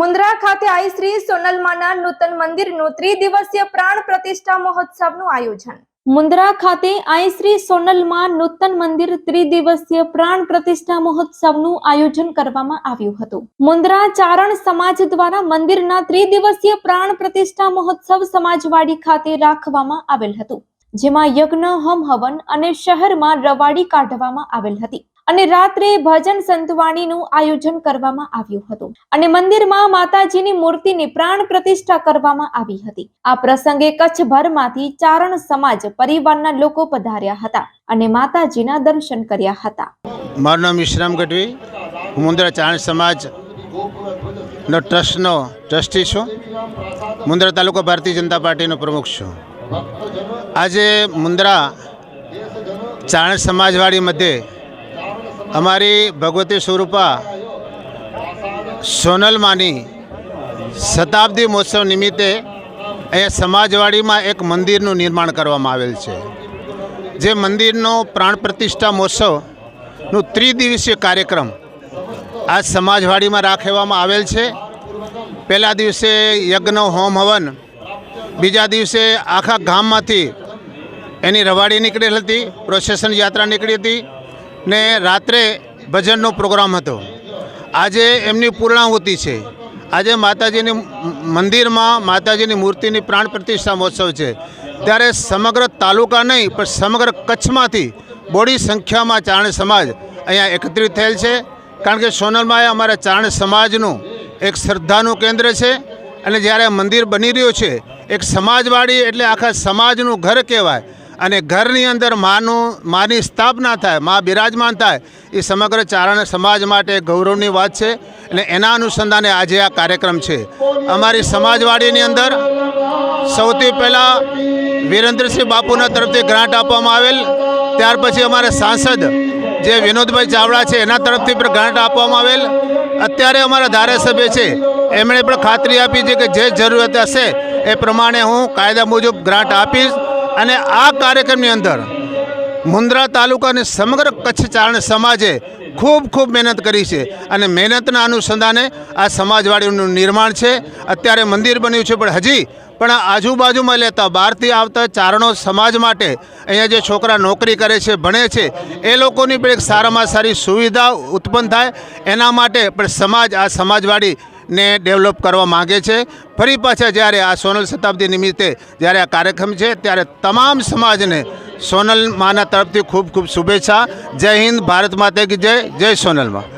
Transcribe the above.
મુન્દ્રા ખાતે આઈ શ્રી સોનલમાના નૂતન મંદિરનું ત્રિદિવસીય પ્રાણ પ્રતિષ્ઠા મહોત્સવનું આયોજન. મુન્દ્રા ખાતે આઈ શ્રી સોનલમાં નૂતન મંદિર ત્રિદિવસીય પ્રાણ પ્રતિષ્ઠા મહોત્સવનું આયોજન કરવામાં આવ્યું હતું. મુન્દ્રા ચારણ સમાજ દ્વારા મંદિરના ત્રિદિવસીય પ્રાણ પ્રતિષ્ઠા મહોત્સવ સમાજવાડી ખાતે રાખવામાં આવેલ હતું, જેમાં યજ્ઞ, હોમ હવન અને શહેરમાં રવાડી કાઢવામાં આવેલ હતી. અને રાત્રે ભજન સંતવાણીનું આયોજન કરવામાં આવ્યું હતું. અને મંદિરમાં માતાજીની મૂર્તિની પ્રાણ પ્રતિષ્ઠા કરવામાં આવી હતી. આ પ્રસંગે કચ્છભરમાંથી ચારણ સમાજ પરિવારના લોકો પધાર્યા હતા અને માતાજીના દર્શન કર્યા હતા. મારું નામ વિશ્રામ ગઢવી. હું મુંદ્રા ચારણ સમાજ નો ટ્રસ્ટનો ટ્રસ્ટી છું. મુંદ્રા તાલુકા ભારતીય જનતા પાર્ટીનો પ્રમુખ છું. આજે મુંદ્રા ચારણ સમાજવાડી મધ્યે અમારી ભગવતી સ્વરૂપા સોનલમાની શતાબ્દી મહોત્સવ નિમિત્તે અહીંયા સમાજવાડીમાં એક મંદિરનું નિર્માણ કરવામાં આવેલ છે. જે મંદિરનો પ્રાણ પ્રતિષ્ઠા મહોત્સવનું ત્રિદિવસીય કાર્યક્રમ આ સમાજવાડીમાં રાખવામાં આવેલ છે. પહેલા દિવસે યજ્ઞ, હોમ હવન, બીજા દિવસે આખા ગામમાંથી એની રવાડી નીકળેલ હતી પ્રોસેસન યાત્રા નીકળી હતી. ને રાત્રે ભજનનો પ્રોગ્રામ હતો. આજે એમની પૂર્ણાહુતિ છે. આજે માતાજીની મંદિરમાં માતાજીની મૂર્તિની પ્રાણ પ્રતિષ્ઠા મહોત્સવ છે. ત્યારે સમગ્ર તાલુકા નહીં, પણ સમગ્ર કચ્છમાંથી બોડી સંખ્યામાં ચારણ સમાજ અહીંયા એકત્રિત થયેલ છે. કારણ કે સોનલમાં અમારા ચારણ સમાજનું એક શ્રદ્ધાનું કેન્દ્ર છે અને જ્યારે મંદિર બની રહ્યું છે, એક સમાજવાડી એટલે આખા સમાજનું ઘર કહેવાય. અને ઘરની અંદર માનું, માની સ્થાપના થાય, મા બિરાજમાન થાય, એ સમગ્ર ચારણ સમાજ માટે ગૌરવની વાત છે અને એના અનુસંધાને આજે આ કાર્યક્રમ છે. અમારી સમાજવાડીની અંદર સૌથી પહેલાં વીરેન્દ્રસિંહ બાપુના તરફથી ગ્રાન્ટ આપવામાં આવેલ, ત્યાર પછી અમારા સાંસદ જે વિનોદભાઈ ચાવડા છે, એના તરફથી પણ ગ્રાન્ટ આપવામાં આવેલ. અત્યારે અમારા ધારાસભ્ય છે, એમણે પણ ખાતરી આપી છે કે જે જરૂરિયાત હશે, એ પ્રમાણે હું કાયદા મુજબ ગ્રાન્ટ આપીશ. અને આ કાર્યક્રમની અંદર મુન્દ્રા તાલુકાની સમગ્ર કચ્છ ચારણ સમાજે ખૂબ ખૂબ મહેનત કરી છે. અને મહેનતના અનુસંધાને આ સમાજવાડીનું નિર્માણ છે. અત્યારે મંદિર બન્યું છે, પણ હજી પણ આજુબાજુમાં લેતા બહારથી આવતા ચારણો સમાજ માટે અહીંયા જે છોકરા નોકરી કરે છે, ભણે છે, એ લોકોની પણ એક સારામાં સારી સુવિધા ઉત્પન્ન થાય. એના માટે પણ સમાજ, આ સમાજવાડી ને ડેવલપ કરવા માગે છે. ફરી પાછા જ્યારે આ સોનલ શતાબ્દી નિમિત્તે જ્યારે આ કાર્યક્રમ છે, ત્યારે તમામ સમાજને સોનલ માના તરફથી ખૂબ ખૂબ શુભેચ્છા. જય હિન્દ, ભારત માતા કી જય. જય સોનલમાં.